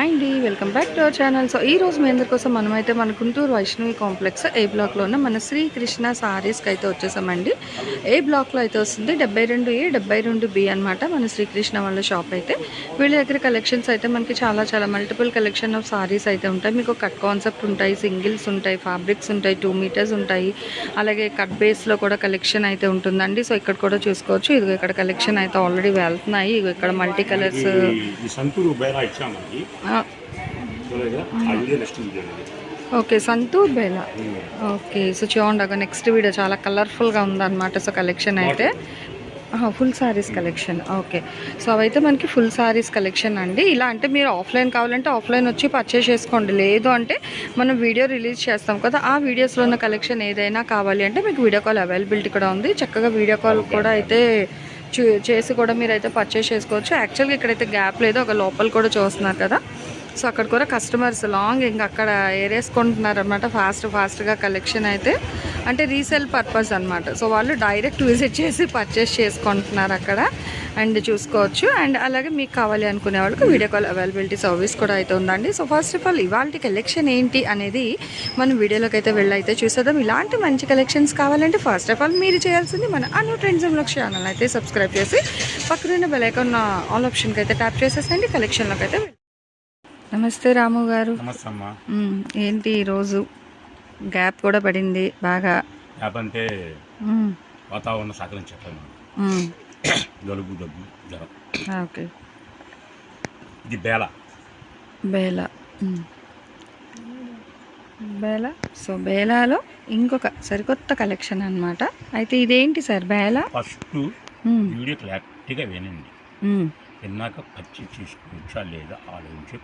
అండి welcome back to our channel. So ఈ రోజు మీ అందరి కోసం మనమైతే మన గుంటూరు వైష్ణవి కాంప్లెక్స్ ఏ బ్లాక్లో ఉన్న మన శ్రీకృష్ణ సారీస్కి అయితే వచ్చేసామండి. ఏ బ్లాక్లో అయితే వస్తుంది? డెబ్బై రెండు ఏ డెబ్బై రెండు బి అనమాట మన శ్రీకృష్ణ వాళ్ళ షాప్ అయితే. వీళ్ళ దగ్గర కలెక్షన్స్ అయితే మనకి చాలా చాలా మల్టిపుల్ కలెక్షన్ ఆఫ్ సారీస్ అయితే ఉంటాయి. మీకు కట్ కాన్సెప్ట్ ఉంటాయి సింగిల్స్ ఉంటాయి ఫ్యాబ్రిక్స్ ఉంటాయి టూ మీటర్స్ ఉంటాయి. అలాగే కట్ బేస్లో కూడా కలెక్షన్ అయితే ఉంటుందండి. సో ఇక్కడ కూడా చూసుకోవచ్చు. ఇదిగో ఇక్కడ కలెక్షన్ అయితే ఆల్రెడీ వెళ్తున్నాయి. ఇక్కడ multi colours okay Santoor Bela. Okay so చూడండి నెక్స్ట్ వీడియో చాలా కలర్ఫుల్గా ఉందన్నమాట. సో కలెక్షన్ అయితే. Full sarees collection okay. So అవైతే మనకి ఫుల్ సారీస్ కలెక్షన్ అండి. ఇలా అంటే మీరు ఆఫ్లైన్ కావాలంటే ఆఫ్లైన్ వచ్చి పర్చేస్ చేసుకోండి. లేదు అంటే మనం వీడియో రిలీజ్ చేస్తాం కదా ఆ వీడియోస్లో ఉన్న కలెక్షన్ ఏదైనా కావాలి అంటే మీకు వీడియో కాల్ అవైలబిలిటీ కూడా ఉంది. చక్కగా వీడియో కాల్ కూడా అయితే చూ చేసి కూడా మీరు అయితే పర్చేస్ చేసుకోవచ్చు యాక్చువల్గా ఇక్కడైతే గ్యాప్ లేదు. ఒక లోపల కూడా చూస్తున్నారు కదా. సో అక్కడ కూడా కస్టమర్స్ లాంగ్ ఇంకా అక్కడ ఏరేసుకుంటున్నారు అనమాట ఫాస్ట్ ఫాస్ట్గా కలెక్షన్ అయితే. అంటే రీసేల్ పర్పస్ అనమాట సో వాళ్ళు డైరెక్ట్ విజిట్ చేసి పర్చేస్ చేసుకుంటున్నారు అక్కడ. అండ్ చూసుకోవచ్చు. అండ్ అలాగే మీకు కావాలి అనుకునే వాళ్ళకి వీడియో కాల్ అవైలబిలిటీ సర్వీస్ కూడా అయితే ఉందండి. సో ఫస్ట్ ఆఫ్ ఆల్ ఇవాళ కలెక్షన్ ఏంటి అనేది మనం వీడియోలోకి అయితే వెళ్ళైతే చూసేద్దాం. ఇలాంటి మంచి కలెక్షన్స్ కావాలంటే ఫస్ట్ ఆఫ్ ఆల్ మీరు చేయాల్సింది మన అను ట్రెండ్స్ ఛానల్ అయితే సబ్స్క్రైబ్ చేసి పక్కన బెల్ ఐకాన్ ఆల్ ఆప్షన్కి అయితే ట్యాప్ చేసేసండి కలెక్షన్లోకి అయితే నమస్తే రాము గారు. ఏంటి ఈరోజు గ్యాప్ కూడా పడింది బాగా లేకపోతే మ్మ్. వాతావరణం సహకరించట్లేదు మ్మ్. జలుబు దగ్గు జ్వరం ఓకే ఇది బేల బేలా. బేలా సో బేలాలో ఇంకొక సరికొత్త కలెక్షన్ అన్నమాట అయితే ఇదేంటి సార్ బేలా ఫస్ట్. వీడియో క్లారిటీగా వినండి. విన్నాక పర్చేజ్ చేసుకోవచ్చా లేదా ఆలోచించి.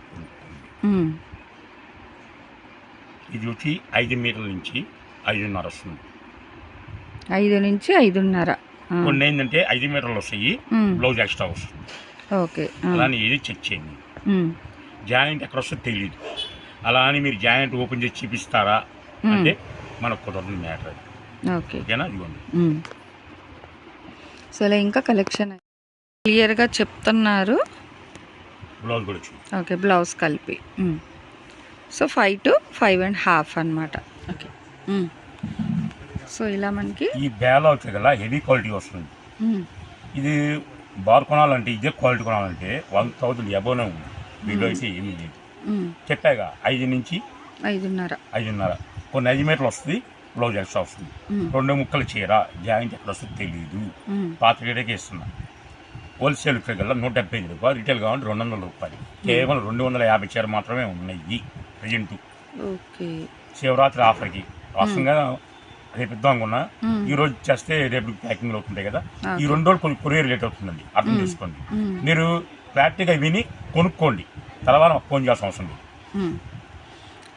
ఇది వచ్చి ఐదు మీటర్ల నుంచి ఐదున్నర వస్తుంది. ఐదు నుంచి ఐదున్నర. కొన్ని ఏంటంటే ఐదు మీటర్లు వస్తాయి. బ్లౌజ్ ఎక్స్ట్రా వస్తుంది. ఓకే. అలానే ఏది చెక్ చేయండి. జాయింట్ ఎక్కడ వస్తుందో తెలియదు అలా అని మీరు జాయింట్ ఓపెన్ చేసి చూపిస్తారా అంటే మనకు కుదరదు మ్యాటర్ అది. ఓకే. ఓకేనా? మ్మ్. సో ఇలా ఇంకా కలెక్షన్ క్లియర్గా చెప్తున్నారు. బ్లౌజ్ కూడా వచ్చింది. ఓకే బ్లౌజ్ కలిపి. So five to five and half అనమాట ఓకే. సో ఇలా మనకి ఈ బేల వచ్చే కదా హెవీ క్వాలిటీ వస్తుంది. ఇది బార్ కొనాలంటే ఇదే క్వాలిటీ కొనాలంటే వన్ థౌజండ్ ఎబోనే ఉంది. వీళ్ళు అయితే ఏమీ లేదు. చెప్పాగా ఐదు నుంచి ఐదున్నర. ఐదున్నర. కొన్ని ఐదు మీటర్లు వస్తుంది బ్లౌజ్ ఎక్స్ట్రా వస్తుంది. రెండు ముక్కలు చీర జాయింట్ ఎక్కడ వస్తుందో తెలియదు. పాత రేటుకే ఇస్తున్నా. హోల్సేల్ కల్లా నూట డెబ్బై ఐదు రూపాయలు. రీటైల్ కావాలంటే రెండు వందల రూపాయలు. కేవలం రెండు వందల యాభై చీర మాత్రమే ఉన్నాయి. ప్రజెంట్ శివరాత్రి ఆఫర్కి. వస్తుందిగా రేపు ఇద్దాం అనుకున్నా. ఈ రోజు చేస్తే రేపు ప్యాకింగ్ అవుతుంటాయి కదా. ఈ రెండు రోజులు కొంచెం కొరియర్ లేట్ అవుతుందండి అర్థం చేసుకోండి. మీరు ప్రాక్టిక్గా విని కొనుక్కోండి. తర్వాత ఫోన్ చేయాల్సిన అవసరం లేదు.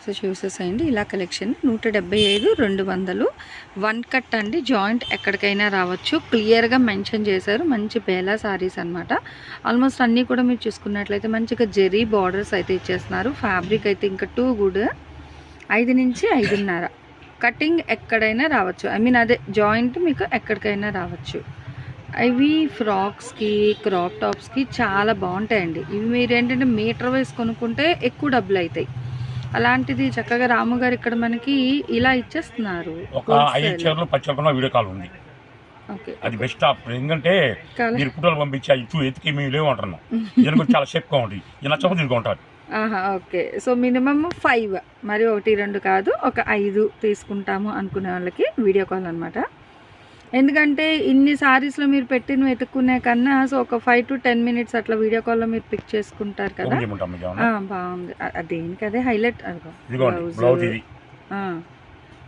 మ్మ్. సో చూసేసేయండి ఇలా కలెక్షన్ నూట డెబ్బై ఐదు రెండు వందలు. వన్ కట్ అండి. జాయింట్ ఎక్కడికైనా రావచ్చు. క్లియర్గా మెన్షన్ చేశారు. మంచి బేలా సారీస్ అనమాట ఆల్మోస్ట్ అన్నీ కూడా మీరు చూసుకున్నట్లయితే మంచిగా జెరీ బార్డర్స్ అయితే ఇచ్చేస్తున్నారు. ఫ్యాబ్రిక్ అయితే ఇంకా టూ గుడ్. ఐదు నుంచి ఐదున్నర. కటింగ్ ఎక్కడైనా రావచ్చు. ఐ మీన్ అదే జాయింట్ మీకు ఎక్కడికైనా రావచ్చు. ఇవి ఫ్రాక్స్కి క్రాప్ టాప్స్కి చాలా బాగుంటాయండి. ఇవి మీరు ఏంటంటే మీటర్ వైస్ కొనుక్కుంటే ఎక్కువ డబ్బులు అవుతాయి అలాంటిది చక్కగా రాము గారు ఇక్కడ మనకి ఇలా ఇచ్చేస్తున్నారు. ఒక ఐదు చీరలు చీరలు వీడియో కాల్ ఉంది. ఓకే. అది బెస్ట్ ఆప్షన్ ఎందుకంటే మీరు ఫోటోలు పంపించి అది చూ ఎతికి మేము లేవు అంటున్నాం. దీని గురించి చాలా సేఫ్గా ఉంటుంది ఇది నచ్చకపోతే ఇది కొంటారు. ఆహా ఓకే. సో మినిమమ్ ఫైవ్ మరి ఒకటి రెండు కాదు ఒక ఐదు తీసుకుంటాము అనుకునే వాళ్ళకి వీడియో కాల్ అనమాట ఎందుకంటే ఇన్ని సారీస్లో మీరు పెట్టిన వెతుక్కునే కన్నా సో ఒక ఫైవ్ టు టెన్ మినిట్స్ అట్లా వీడియో కాల్లో మీరు పిక్ చేసుకుంటారు కదా. బాగుంది. దేనికి? అదే హైలైట్ బ్లౌజ్.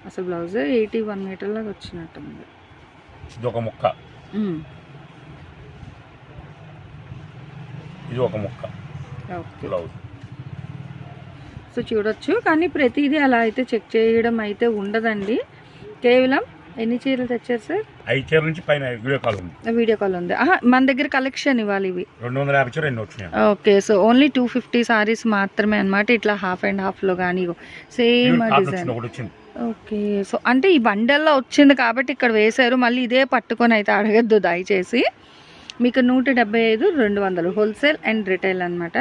అసలు బ్లౌజ్ ఎయిటీ వన్ మీటర్ లాగా వచ్చినట్టుంది. ఇది ఒక ముక్క. ఉమ్, ఇది ఒక ముక్క. ఓకే. బ్లౌజ్ సో చూడొచ్చు కానీ ప్రతిదీ అలా అయితే చెక్ చేయడం అయితే ఉండదండి. కేవలం ఎన్ని చీరలు తెచ్చారు సార్? ఐదు చీరల నుంచి పైన వీడియో కాల్ ఉంది. వీడియో కాల్ ఉంది. మన దగ్గర కలెక్షన్ ఇవ్వాలి ఇవి. రెండు వందల యాభై చీర ఎన్ని వచ్చినాయి? Okay so only two fifty sarees మాత్రమే అన్నమాట. ఇట్లా హాఫ్ అండ్ హాఫ్లో కానీ సేమ్ డిజైన్ ఓకే సో అంటే ఈ బండల్లో వచ్చింది కాబట్టి ఇక్కడ వేశారు. మళ్ళీ ఇదే పట్టుకొని అయితే అడగద్దు దయచేసి. మీకు నూట డెబ్బై ఐదు రెండు వందలు. హోల్సేల్ అండ్ రిటైల్ అన్నమాట.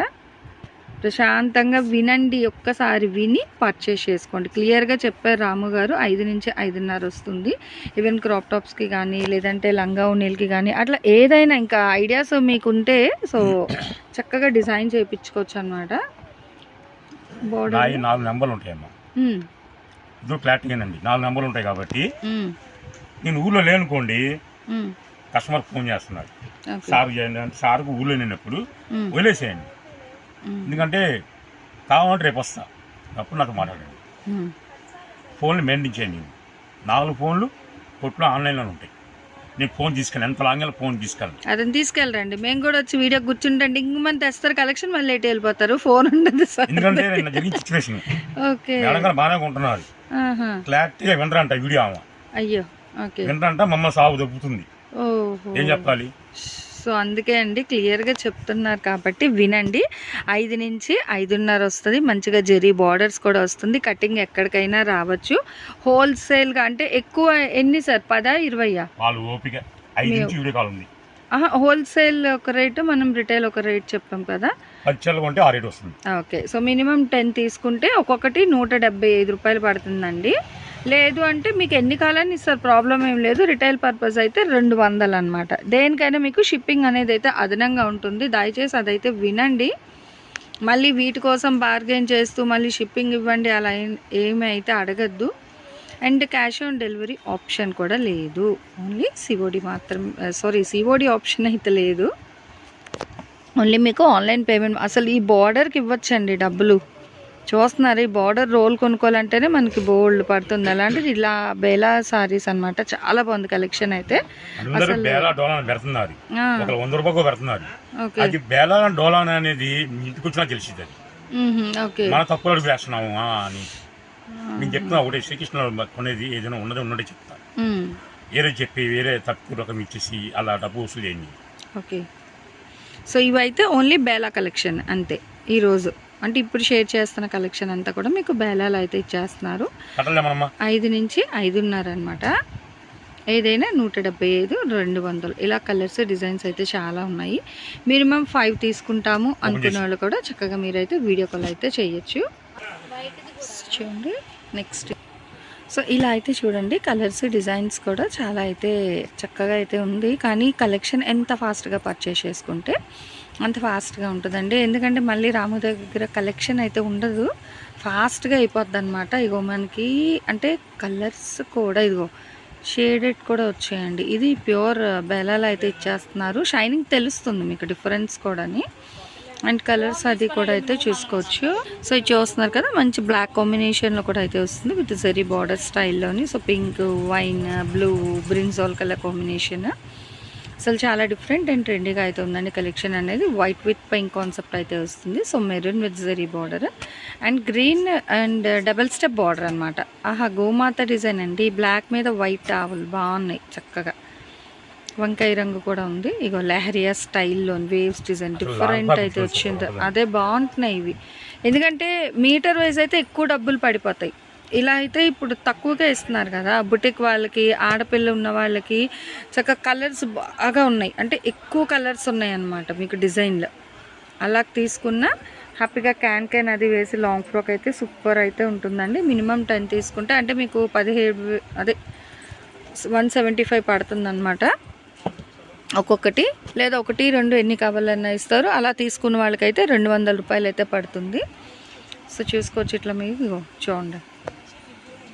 ప్రశాంతంగా వినండి ఒక్కసారి విని పర్చేస్ చేసుకోండి. క్లియర్గా చెప్పారు రాము గారు ఐదు నుంచి ఐదున్నర వస్తుంది. ఈవెన్ క్రాప్ టాప్స్కి కానీ లేదంటే లంగా ఉన్నీలకి కానీ అట్లా ఏదైనా ఇంకా ఐడియాస్ మీకుంటే సో చక్కగా డిజైన్ చేయించుకోవచ్చు అనమాట బోర్డర్ నాలుగు నెంబర్లు ఉంటాయమ్మా. ఇది క్లారిటీగానండి నాలుగు నెంబర్లు ఉంటాయి కాబట్టి నేను ఊళ్ళో లేనుకోండి కస్టమర్ ఫోన్ చేస్తున్నారు సార్ చేయండి సార్కు ఊళ్ళో లేనప్పుడు. వదిలేసేయండి. ఎందుకంటే కావాలంటే రేపు వస్తా. అప్పుడు నాతో మాట్లాడండి. ఫోన్లు మెయింటైన్ చేయండి నాలుగు ఫోన్లు కొట్లో ఆన్లైన్లో ఉంటాయి. నేను ఫోన్ తీసుకెళ్ళి ఎంత లాంగ్ ఫోన్ తీసుకెళ్ళను అతను తీసుకెళ్ళరండి. మేము కూడా వచ్చి వీడియో కూర్చుంటండి ఇంక మంది తెస్తారు కలెక్షన్ మళ్ళీ లేట్ వెళ్ళిపోతారు? ఫోన్ ఉండదు సార్. ఎందుకంటే నిన్న జరిగిన సిచ్యువేషన్ ఓకే. మేడం గారు బాగానే ఉంటున్నారు. క్లారిటీగా వినరంట వీడియో ఆమె. అయ్యో ఓకే. వినరంట మమ్మల్ని సాగు దొబ్బుతుంది. ఏం చెప్పాలి? సో అందుకే అండి క్లియర్గా చెప్తున్నారు కాబట్టి వినండి. ఐదు నుంచి ఐదున్నర వస్తుంది. మంచిగా జెరీ బార్డర్స్ కూడా వస్తుంది. కటింగ్ ఎక్కడికైనా రావచ్చు. హోల్సేల్గా అంటే ఎక్కువ ఎన్ని సార్? పదా ఇరవయ్యా ఆహా, హోల్సేల్ ఒక రేటు మనం రిటైల్ ఒక రేట్ చెప్పాం కదా? ఓకే. సో మినిమం టెన్ తీసుకుంటే ఒక్కొక్కటి నూట డెబ్బై ఐదు రూపాయలు పడుతుందండి. లేదు అంటే మీకు ఎన్ని కాలాన్ని ఇస్తారు? ప్రాబ్లం ఏం లేదు. రిటైల్ పర్పస్ అయితే రెండు వందలు అనమాట దేనికైనా మీకు షిప్పింగ్ అనేది అయితే అదనంగా ఉంటుంది. దయచేసి అదైతే వినండి. మళ్ళీ వీటి కోసం బార్గెన్ చేస్తూ మళ్ళీ షిప్పింగ్ ఇవ్వండి. అలా ఏం- అయితే అడగద్దు. And cash on delivery option కూడా లేదు. ఓన్లీ సిఓడి మాత్రం సారీ సిఓడి ఆప్షన్ అయితే లేదు. ఓన్లీ మీకు ఆన్లైన్ పేమెంట్ అసలు ఈ బార్డర్కి ఇవ్వచ్చండి డబ్బులు. చూస్తున్నారు. ఈ బార్డర్ రోల్ కొనుక్కోవాలంటేనే మనకి బోల్డ్ పడుతుంది. అలాంటిది ఇలా బేలా సారీస్ అన్నమాట. చాలా బాగుంది కలెక్షన్ అయితే. అసలు- పెడుతున్నారు. ఆ, ఒక వంద రూపాయలు పెడుతున్నారు. ఓకే. అది బేలా డోలాన్ అనేది మీ ఇంటికి వచ్చినా తెలిసింది ఓకే. మన అడుగు వేస్తున్నాము. అని. నేను చెప్తున్నా ఒకటే శ్రీకృష్ణ కొనేది ఏదైనా ఉన్నది ఉన్నదే చెప్తా. వేరే చెప్పి వేరే తక్కువ రకం ఇచ్చేసి అలా డబ్బు వసూలు చేయండి. ఓకే. సో ఇవైతే ఓన్లీ బేలా కలెక్షన్ అంతే ఈరోజు అంటే ఇప్పుడు షేర్ చేస్తున్న కలెక్షన్ అంతా కూడా మీకు బేలాలు అయితే ఇచ్చేస్తున్నారు. ఐదు నుంచి ఐదున్నర అనమాట ఏదైనా నూట డెబ్బై ఐదు రెండు వందలు. ఇలా కలర్స్ డిజైన్స్ అయితే చాలా ఉన్నాయి. మినిమం ఫైవ్ తీసుకుంటాము అనుకునే వాళ్ళు కూడా చక్కగా మీరైతే వీడియో కాల్ అయితే చేయొచ్చు. చూడండి నెక్స్ట్ సో ఇలా అయితే చూడండి కలర్స్ డిజైన్స్ కూడా చాలా అయితే చక్కగా అయితే ఉంది. కానీ కలెక్షన్ ఎంత ఫాస్ట్గా పర్చేస్ చేసుకుంటే అంత ఫాస్ట్గా ఉంటుందండి. ఎందుకంటే మళ్ళీ రాము దగ్గర కలెక్షన్ అయితే ఉండదు. ఫాస్ట్గా అయిపోద్ది అనమాట ఇగో మనకి అంటే కలర్స్ కూడా ఇదిగో షేడెడ్ కూడా వచ్చాయండి. ఇది ప్యూర్ బెలాలు అయితే ఇచ్చేస్తున్నారు. షైనింగ్ తెలుస్తుంది మీకు డిఫరెన్స్ కూడాని. అండ్ కలర్స్ అది కూడా అయితే చూసుకోవచ్చు. సో ఇది చూస్తున్నారు కదా మంచి బ్లాక్ కాంబినేషన్లో కూడా అయితే వస్తుంది with zari border స్టైల్లోని. So pink wine blue brinjal colour combination. అసలు చాలా డిఫరెంట్ అండ్ ట్రెండీగా అయితే ఉందండి కలెక్షన్ అనేది. వైట్ విత్ పింక్ కాన్సెప్ట్ అయితే వస్తుంది. So maroon with zari border and green and double step border అనమాట ఆహా గోమాత డిజైన్ అండి. బ్లాక్ మీద వైట్ ఆవులు బాగున్నాయి చక్కగా. వంకాయ రంగు కూడా ఉంది. ఇగో లెహరియా స్టైల్లో వేవ్స్ డిజైన్ డిఫరెంట్ అయితే వచ్చింది. అదే బాగుంటున్నాయి ఇవి. ఎందుకంటే మీటర్ వైజ్ అయితే ఎక్కువ డబ్బులు పడిపోతాయి. ఇలా అయితే ఇప్పుడు తక్కువగా ఇస్తున్నారు కదా. బుటిక్ వాళ్ళకి ఆడపిల్ల ఉన్న వాళ్ళకి చక్కగా కలర్స్ బాగా ఉన్నాయి. అంటే ఎక్కువ కలర్స్ ఉన్నాయి అన్నమాట మీకు డిజైన్లో. అలా తీసుకున్న హ్యాపీగా క్యాన్ క్యాన్ అది వేసి లాంగ్ ఫ్రాక్ అయితే సూపర్ అయితే ఉంటుందండి. మినిమం టెన్ తీసుకుంటే అంటే మీకు పదిహేడు అదే వన్ సెవెంటీ ఫైవ్ పడుతుందన్నమాట. ఒక్కొక్కటి లేదా ఒకటి రెండు ఎన్ని కావాలన్నా ఇస్తారు. అలా తీసుకున్న వాళ్ళకైతే రెండు వందల రూపాయలు అయితే పడుతుంది. సో చూసుకోవచ్చు ఇట్లా మీకు చూడండి.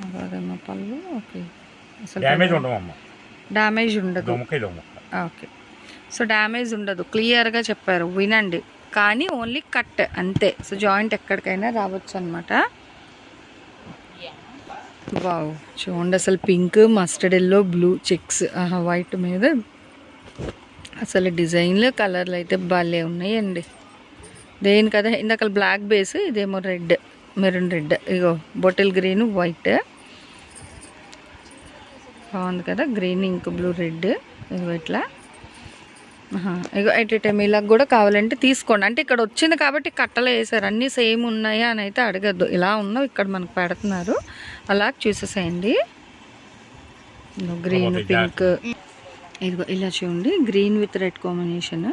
అదేమో పళ్ళు? ఓకే. అసలు డ్యామేజ్ డ్యామేజ్ ఉండదు. ఓకే. సో డ్యామేజ్ ఉండదు. క్లియర్గా చెప్పారు. వినండి. కానీ ఓన్లీ కట్. అంతే. సో జాయింట్ ఎక్కడికైనా రావచ్చు అనమాట వావ్. చూడండి అసలు pink mustard yellow blue checks. White మీద అసలు డిజైన్లు కలర్లు అయితే భలే ఉన్నాయండి. దేని కదా ఇందాక బ్లాక్ బేస్ ఇదేమో రెడ్. Maroon red. ఇగో బొటిల్ గ్రీన్ వైట్. బాగుంది కదా గ్రీన్ ఇంక్ బ్లూ రెడ్. ఇదిగో ఇట్లా. ఇగో ఎట్ టైం ఇలా కూడా కావాలంటే తీసుకోండి. అంటే ఇక్కడ వచ్చింది కాబట్టి కట్టలు వేసారు. అన్నీ సేమ్ ఉన్నాయా అని అయితే అడగద్దు. ఇలా ఉన్నావు ఇక్కడ మనకు పెడుతున్నారు. అలా చూసేసేయండి. Green pink. ఇదిగో ఇలా చూడండి. Green with red combination.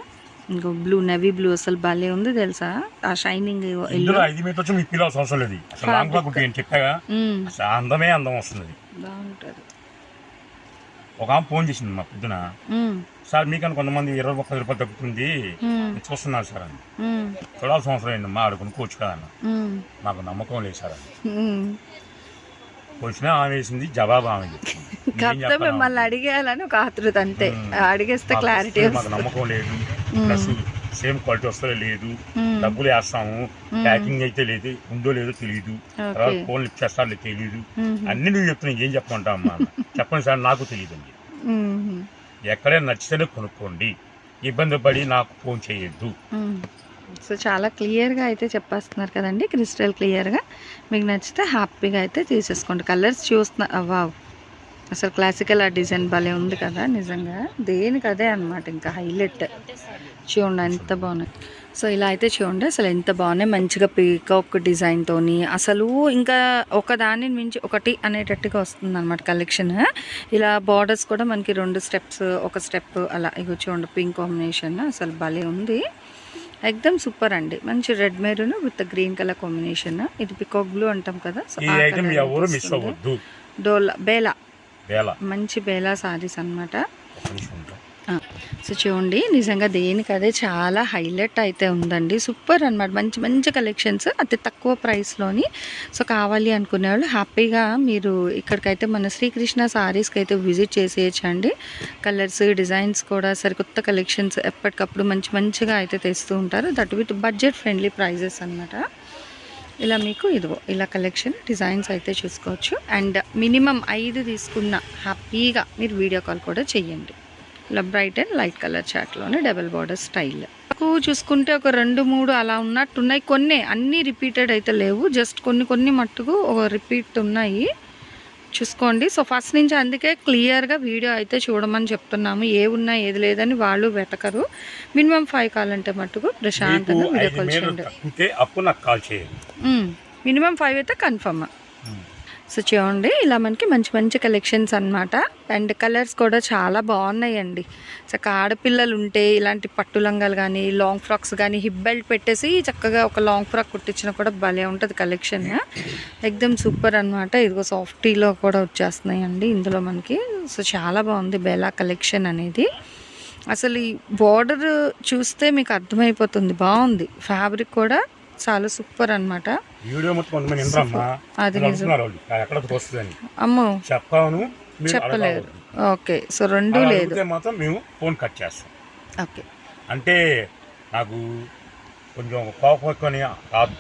ఇంకో బ్లూ నవీ బ్లూ అసలు భలే ఉంది తెలుసా? ఆ షైనింగ్ ఇందులో ఐదు మీటర్ వచ్చి మీకు పిల్లలు అవసరం లేదు. అసలు లాంగ్ ఫ్రాక్ కుట్టి చెప్పాగా? అసలు అందమే అందం వస్తుంది బాగుంటుంది. ఒక ఆమె ఫోన్ చేసింది మా పొద్దున. సార్ మీకన్నా కొంతమంది ఇరవై ముప్పై రూపాయలు తగ్గుతుంది నేను చూస్తున్నారు సార్ అని. చూడాల్సిన అవసరం ఏంటి మా ఆడుకుని కోచ్ కదా అన్న. నాకు నమ్మకం లేదు సార్ అని. వచ్చినా ఆమె వేసింది జవాబు ఆమె చెప్పను? మిమ్మల్ని అడిగేయాలని ఒక ఆతృత అంతే. అడిగేస్తే క్లారిటీ మాకు నమ్మకం లేదు. ప్లస్ సేమ్ క్వాలిటీ వస్తుందో లేదు. డబ్బులు వేస్తాము. ప్యాకింగ్ అయితే లేదు ఉందో లేదో తెలియదు తర్వాత ఫోన్ లిఫ్ట్ చేస్తారో తెలియదు అన్ని నువ్వు చెప్తున్నావు ఏం చెప్పమంటావు అమ్మా. చెప్పండి సార్ నాకు తెలియదు అండి ఎక్కడైనా నచ్చితేనే కొనుక్కోండి. ఇబ్బంది పడి నాకు ఫోన్ చేయొద్దు. సో చాలా క్లియర్గా అయితే చెప్పేస్తున్నారు కదండి క్రిస్టల్ క్లియర్గా. మీకు నచ్చితే హ్యాపీగా అయితే తీసేసుకోండి. కలర్స్ చూస్తున్నా అసలు క్లాసికల్ ఆ డిజైన్ భలే ఉంది కదా నిజంగా. దేనికి అదే అనమాట ఇంకా హైలైట్ చూడండి ఎంత బాగున్నాయి. సో ఇలా అయితే చూడండి అసలు ఎంత బాగున్నాయి. మంచిగా పీకాక్ డిజైన్తోని అసలు ఇంకా ఒక దాని మించి ఒకటి అనేటట్టుగా వస్తుంది అనమాట కలెక్షన్ ఇలా బార్డర్స్ కూడా మనకి రెండు స్టెప్స్ ఒక స్టెప్ అలా. ఇగో చూడండి పింక్ కాంబినేషన్ అసలు భలే ఉంది. ఎక్దమ్ సూపర్ అండి. మంచి red maroon with green colour combination ఇది పికాక్ బ్లూ అంటాం కదా డోలా బేలా. మంచి బేలా సారీస్. ఆ, సో చూడండి నిజంగా దేనికి అదే చాలా హైలైట్ అయితే ఉందండి. సూపర్ అన్నమాట. మంచి మంచి కలెక్షన్స్ అతి తక్కువ ప్రైస్లోని సో కావాలి అనుకునే వాళ్ళు హ్యాపీగా మీరు ఇక్కడికైతే మన శ్రీకృష్ణ సారీస్కి అయితే విజిట్ చేసేయచ్చండి. కలర్స్ డిజైన్స్ కూడా సరికొత్త కలెక్షన్స్ ఎప్పటికప్పుడు మంచి మంచిగా అయితే తెస్తూ ఉంటారు. That with budget friendly prices అన్నమాట. ఇలా మీకు ఇదిగో ఇలా కలెక్షన్ డిజైన్స్ అయితే చూసుకోవచ్చు. అండ్ మినిమం ఐదు తీసుకున్న హ్యాపీగా మీరు వీడియో కాల్ కూడా చెయ్యండి. ఇలా బ్రైట్ అండ్ లైట్ కలర్ చాట్లోనే డబల్ బార్డర్ స్టైల్ నాకు చూసుకుంటే ఒక రెండు మూడు అలా ఉన్నట్టున్నాయి. కొన్ని అన్నీ రిపీటెడ్ అయితే లేవు. జస్ట్ కొన్ని కొన్ని మట్టుకు ఒక రిపీట్ ఉన్నాయి. చూసుకోండి. సో ఫస్ట్ నుంచి అందుకే క్లియర్గా వీడియో అయితే చూడమని చెప్తున్నాము. ఏ ఉన్నా ఏది లేదని వాళ్ళు వెతకరు. మినిమం ఫైవ్ కావాలంటే మట్టుకు మీకు ప్రశాంతంగా వీడియో కాల్ చేయండి. కాల్ మినిమం ఫైవ్ అయితే కన్ఫర్మ్. సో చూడండి ఇలా మనకి మంచి మంచి కలెక్షన్స్ అన్నమాట. అండ్ కలర్స్ కూడా చాలా బాగున్నాయండి. చక్కగా ఆడపిల్లలు ఉంటే ఇలాంటి పట్టు లంగాలు కానీ లాంగ్ ఫ్రాక్స్ కానీ హిప్ బెల్ట్ పెట్టేసి చక్కగా ఒక లాంగ్ ఫ్రాక్ కుట్టించినా కూడా భలే ఉంటుంది కలెక్షన్ ఎక్దమ్ సూపర్ అన్నమాట. ఇదిగో సాఫ్టీలో కూడా వచ్చేస్తున్నాయండి ఇందులో మనకి. సో చాలా బాగుంది బెలా కలెక్షన్ అనేది. అసలు ఈ బార్డర్ చూస్తే మీకు అర్థమైపోతుంది. బాగుంది. ఫ్యాబ్రిక్ కూడా చాలా సూపర్ వినరమ్మా. అది అడుగుతున్నారు అమ్మో. చెప్పాను అడగవద్దు. ఓకే సో రెండు లేదు. మాత్రం మేము ఫోన్ కట్ చేస్తాం. ఓకే. అంటే నాకు కొంచెం కోపం ఎక్కువని కాదు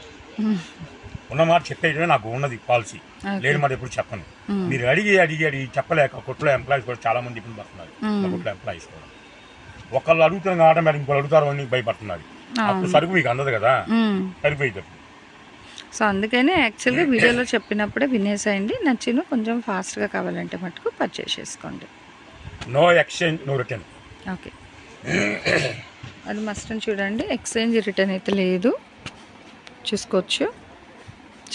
ఉన్న మాట చెప్పేయడమే నాకు ఉన్నది పాలసీ. లేని మాట ఎప్పుడు చెప్పను. మీరు అడిగి అడిగి అడిగి చెప్పలేక కొట్లో ఎంప్లాయీస్ కూడా చాలా మంది ఇబ్బంది పడుతున్నారు. కొట్లో ఎంప్లాయీస్ కూడా. ఒకళ్ళు అడుగుతున్న ఆటోమేటిక్ ఇంకోళ్ళు అడుగుతారు అని భయపడుతున్నారు. అప్పుడు సరుకు మీకు అందదు కదా? సరిపోయింది అప్పుడు సో అందుకనే యాక్చువల్గా వీడియోలో చెప్పినప్పుడే వినేసేయండి. నచ్చిన కొంచెం ఫాస్ట్గా కావాలంటే మటుకు పర్చేస్ చేసుకోండి. No exchange no return okay. అది మస్ట్ అని చూడండి. ఎక్స్చేంజ్ రిటర్న్ అయితే లేదు. చూసుకోవచ్చు.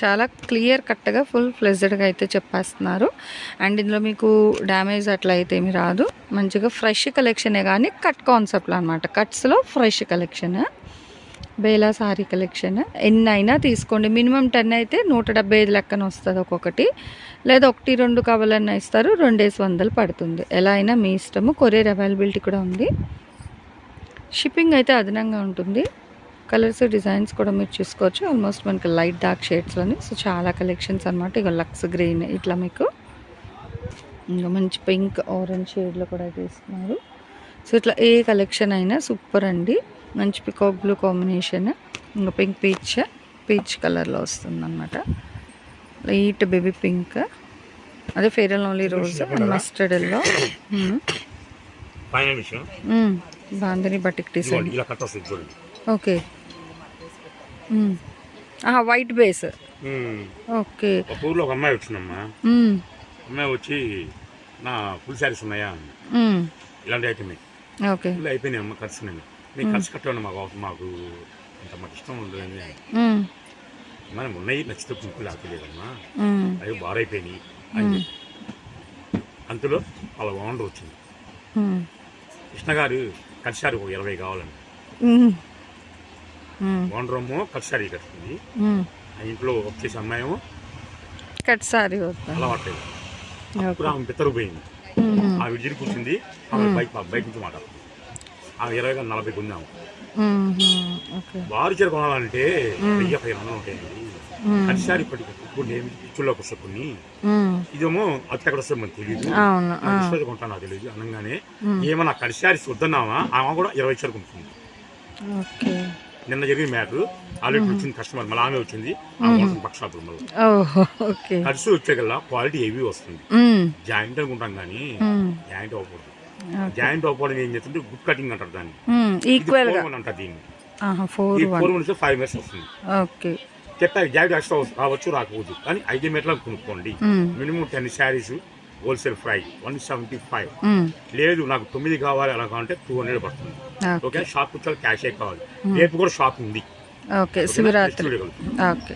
చాలా క్లియర్ కట్గా ఫుల్ ఫ్లెజ్డ్గా అయితే చెప్పేస్తున్నారు. అండ్ ఇందులో మీకు డ్యామేజ్ అట్లా అయితే ఏమి రాదు. మంచిగా ఫ్రెష్ కలెక్షనే కానీ కట్ కాన్సెప్ట్లో అనమాట కట్స్లో fresh collection Bela saree collection. ఎన్ని అయినా తీసుకోండి. మినిమం టెన్ అయితే నూట డెబ్బై ఐదు లెక్కన వస్తుంది ఒక్కొక్కటి. లేదా ఒకటి రెండు కావాలన్నా ఇస్తారు. రెండేసి వందలు పడుతుంది. ఎలా అయినా మీ ఇష్టము. కొరియర్ అవైలబిలిటీ కూడా ఉంది. షిప్పింగ్ అయితే అదనంగా ఉంటుంది. కలర్స్ డిజైన్స్ కూడా మీరు చూసుకోవచ్చు. ఆల్మోస్ట్ మనకి లైట్ డార్క్ షేడ్స్లోని. సో చాలా కలెక్షన్స్ అనమాట ఇక లక్స్ గ్రీన్ ఇట్లా మీకు. ఇంకా మంచి పింక్ ఆరెంజ్ షేడ్లో కూడా తీస్తున్నారు. సో ఇట్లా ఏ కలెక్షన్ అయినా సూపర్ అండి. మంచి పికాక్ బ్లూ కాంబినేషన్ ఇంకా పింక్ పీచ్ పీచ్ కలర్లో వస్తుంది అనమాట లైట్ బేబీ పింక్ అదే fair and only rose mustard yellow bandhani batik design okay white base. Okay ఊర్లో ఒక అమ్మాయి వచ్చిందమ్మా. అమ్మాయి వచ్చి నా ఫుల్ శారీస్ ఉన్నాయా? మ్మ్. ఇలాంటి అయిపోయినాయి ఓకే అయిపోయినాయి అమ్మ ఖర్చు నేను ఖర్చు కట్టండి మాకు మాకు అంత మాకు ఇష్టం ఉండదు. మనం ఉన్నాయి నచ్చితే కుంకులు ఆపలేదమ్మా మ్మ్. అవి బారైపోయినాయి అని. అంతలో వాళ్ళ ఓనర్ వచ్చింది. కృష్ణ గారు కట్సారి ఒక ఇరవై కావాలండి మ్మ్. మ్మ్. ఓనర్ ఏమో కట్సారి కట్టుకుంది. ఆ ఇంట్లో వచ్చేసి అమ్మాయేమో కట్ సారీ వద్దా అలవాట్లేదు అప్పుడు ఆమె బిత్తరు పోయింది. ఆ విడిజిరి కూర్చుంది ఆమె బైక్ బైక్ నుంచి మాట్లాడుతుంది ఆమె ఇరవై కాదు నలభై కొందాము. ఓకే. వారు చీర కొనాలంటే వెయ్యి పది వందలు ఉంటాయండి కట్సారి ఇప్పటికి కొన్ని పిచ్చుల్లోకి కొన్ని. ఇదేమో అతి ఎక్కడ వస్తుంది మనకు తెలియదు ఇష్టం కొంటాను నాకు తెలియదు అనగానే. ఏమన్నా కడిసారి వద్దన్నావా? ఆమె కూడా ఇరవై చీర కొంటుంది నిన్న జరిగిన మ్యాటర్. ఆల్రెడీ వచ్చింది కస్టమర్. మళ్ళీ ఆమె వచ్చింది. ఓకే. కలిసి వచ్చేకల్లా క్వాలిటీ హెవీ వస్తుంది. జాయింట్ అనుకుంటాం కానీ. జాయింట్ అవ్వకూడదు. జాయింట్ అవ్వకూడదు ఏం చేస్తుంటే గుడ్ కటింగ్ అంటారు దాన్ని. ఈక్వల్గా. అంటారు దీన్ని. ఫోర్ ఫోర్ నుంచి ఫైవ్ మినిట్స్ వస్తుంది. ఓకే చెప్పారు జాయింట్ ఎక్స్ట్రా రావచ్చు రాకపోవచ్చు. కానీ ఐదు మీటర్లకు కొనుక్కోండి. మ్మ్. Minimum ten sarees wholesale price one seventy five. లేదు నాకు తొమ్మిది కావాలి అలా కావాలంటే టూ హండ్రెడ్ పడుతుంది. ఓకే? షాప్ కూర్చోవాలి క్యాష్ కావాలి. రేపు కూడా షాప్ ఉంది. ఓకే శివరాత్రి. ఓకే